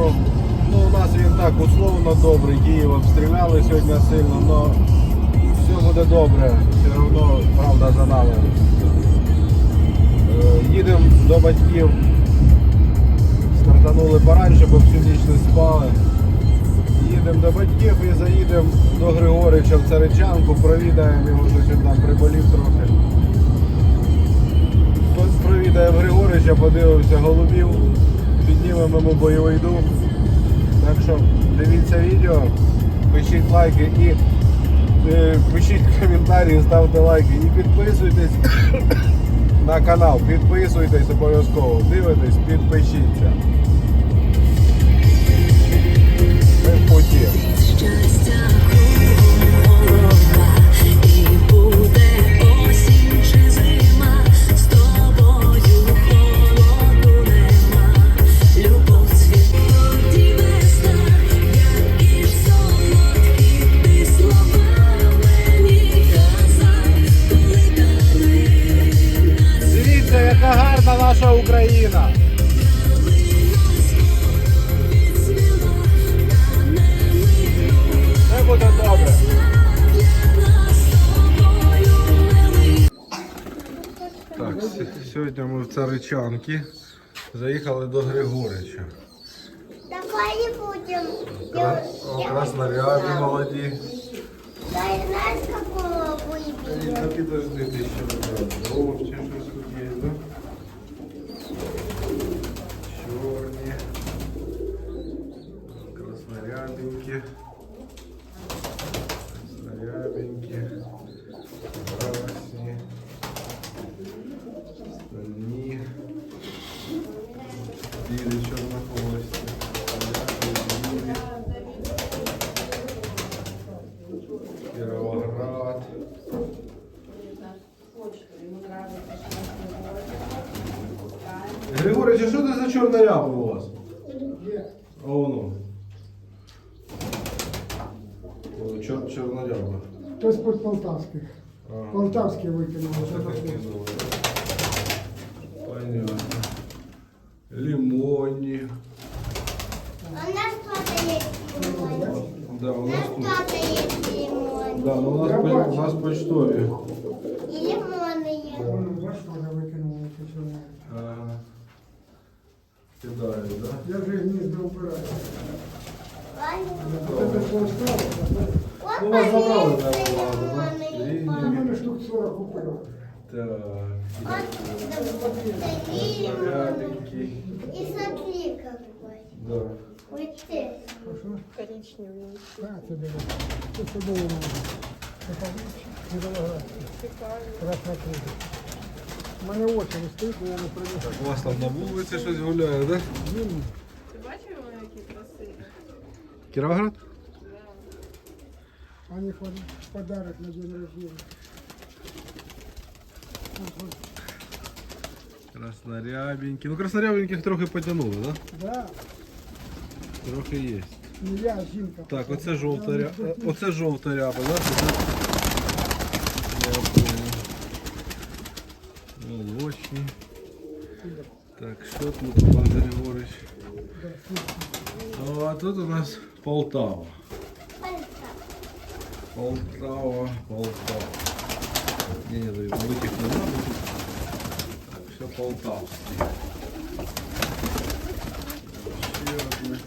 дорогу. Ну, у нас він так условно добрий. Київ обстріляли сьогодні сильно, але все буде добре. Все одно правда за нами. Е, Їдемо до батьків. Стартанули пораньше, бо всю ніч не спали. Їдемо до батьків і заїдемо до Григорича в Царичанку, провідаємо його, щось він там приболів трохи. Хтось провідає Григорича, подивився голубів, піднімемо бойовий дух. Так що дивіться відео, пишіть лайки і е, пишіть коментарі, ставте лайки і підписуйтесь на канал. Підписуйтесь обов'язково. Дивитесь, підпишіться. Ми в путі. Так, сьогодні ми в Царичанки. Заїхали до Григорича. Давай не будем. Кра... О, краснорябі молоді. Дай знаешь, какого? Та підожди, ти ще не брав. Щось тут є, да? Чорні. Краснорябенькі. Григорич, а що це за чорна ряба у вас? А воно. О, Чор, чорна ряба. Хтось з полтавських. Ага. Полтавський викинув. Що таке нове? Понятно. Лимонні. А у нас кто-то есть лимон. Да, у У нас нас тут. кто-то есть лимон. Да, ну у нас, по- у нас почтові. Я вже гніздо вбираю. Ладно. А тебе що осталося? Вот Ну, вас забрали, повесили да, ладно, да? лимоны и И- У папа. мене штук 40 купив. Так. Вот такие лимоны. Рябенький. И смотри какой. Да. Вот ты. Коричневий. А, тобі. Це чудово. Красна книга. У мене очі не стоїть, я не прийду. У вас там на вулиці щось гуляє, да? Він Ти бачив, які красиві? Кіровоград? а них подарок на день рождения. Краснорябенькі. Ну краснорябеньких трохи потягнули, да? Да, Трохи є. не я, жінка. Так, оце жовта ряба. Оце жовта ряба, да? Да? Я понял. Молочні. Так, що тут, пан? Ну, а тут у нас Полтава. Полтава, Полтава. Не, не, великих не надо тут. Так, все полтавське. Ще одне.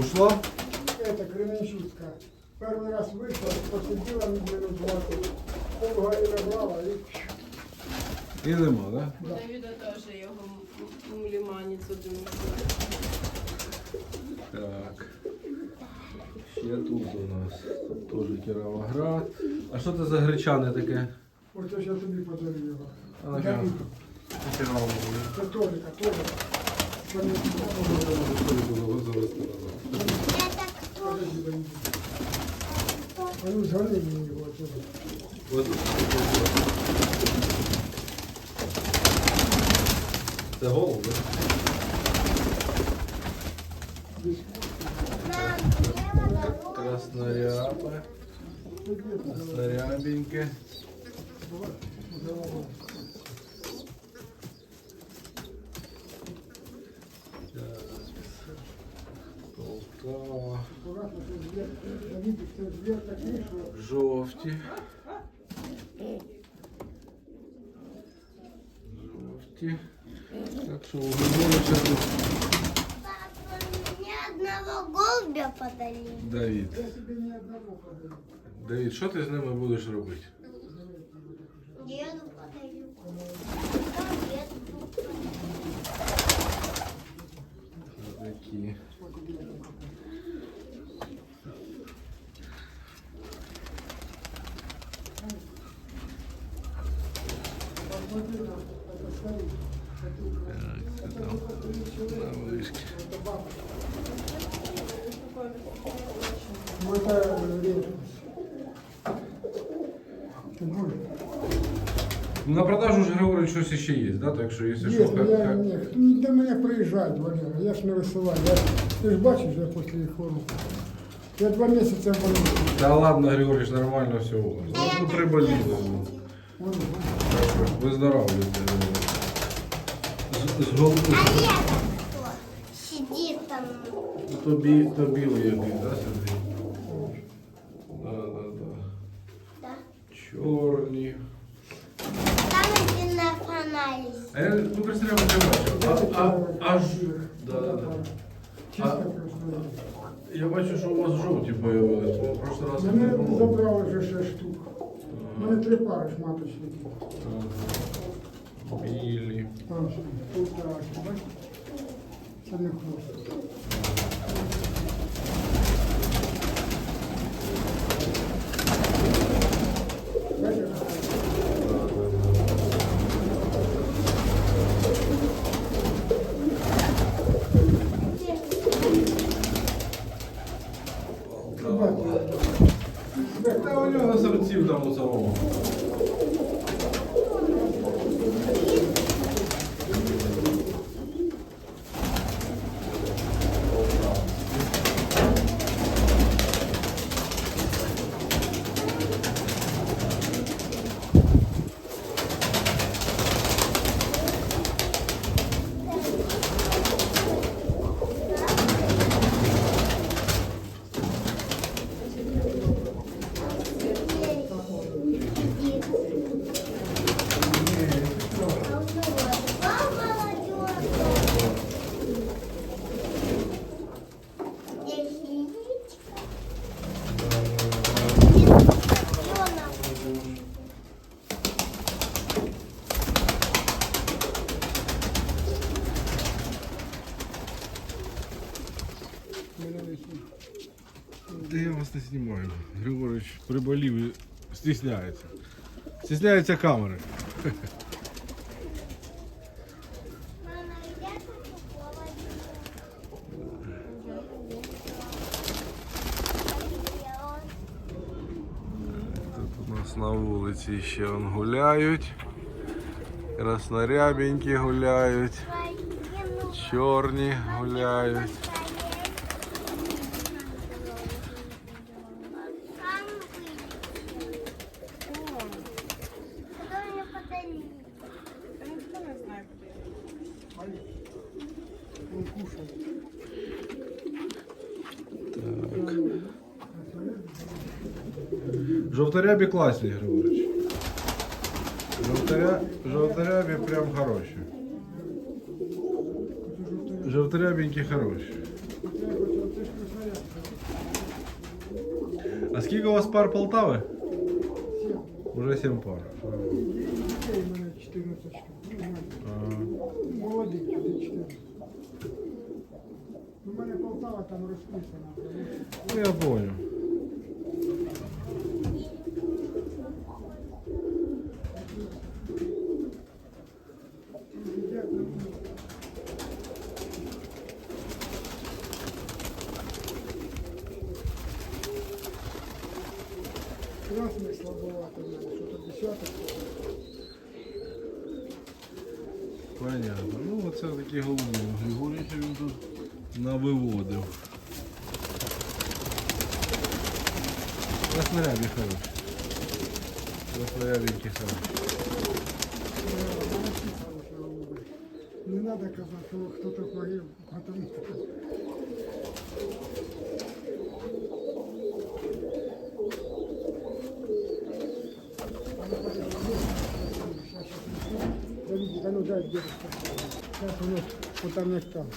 Ушла? Это Кременчуцкая. Первый раз вышла, посидела минут 20. Полга и набрала, и І нема, да? Давіда теж його м- м- ліманець один. Так. Ще тут у нас тут теж Кіровоград. А що це за гречане таке? вот я сейчас тобі подарю його. А, на Дарю. кого? Кіровоград. Це Толіка, Толіка. Це не Это кто? Подожди, ну згони мені його тут. Це Мам. Краснорябе. Краснорябеньке. Жовті. Жовті. Так що у Григорича тут Папа, мне одного голубя подарили. Давід. я тобі ні одного подарю. Давід, що ти з ними будеш робити? Деду подарю. Потом деду подарю. Такі. На продажу ж Григорич щось ще є, да? Так що, якщо що, Є, хай- я, хай- ні, ну, до мене приїжджають, Валера, я ж не висилаю. Я, ти ж бачиш, я після їх хвороб. Я два місяці в больниці. Та ладно, Григорич, нормально все у вас. Ну, ну приболіли. ну. Вон, Так що, Виздоравлюйте. З, з, гол- А это кто? Сидит там. то, бі, то білий який, да, сюди? Да, да, да. Да. Чорні. А я ну, представляю, не бачив. А, а, аж, да, да, да. Чисто А- Я бачу, що у вас жовті появились. Ми в прошлый раз не Мене було. забрали вже 6 штук. У мене три пари ж Білі. Ще полтора, бачите? Це не хвост. Council Да я вас не знімаю. Григорич приболів і стісняється. Стісняється камери. Тут у нас на вулиці ще он гуляють. Краснорябенькі гуляють, чорні гуляють. Жовторябі класні, Григорич. Жовторя... Жовторябі прям хороші. Жовторябенькі хороші. А скільки у вас пар Полтави? Уже 7 пар. Дітей у мене 14 штук. Ну, Ага. Молодих, де 14. У мене Полтава там розписана. Ну я понял. Красный слабовато, що-то десяток. Понятно. Ну оце такі голуби. Григорій він тут навиводив. Краснорябі хороші. Краснорябенькі хороші. Не треба казати, що хто-то погиб, а ну дай где Сейчас у нас вот там там.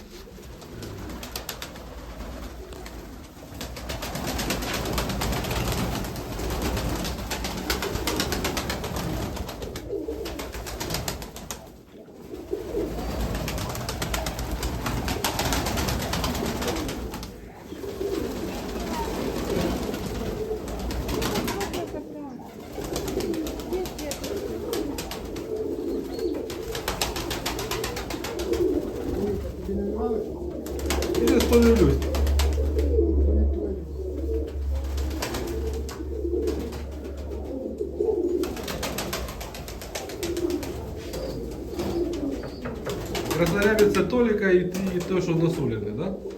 Подивлюсь. Це Толіка і, той, що насулений, так? Да?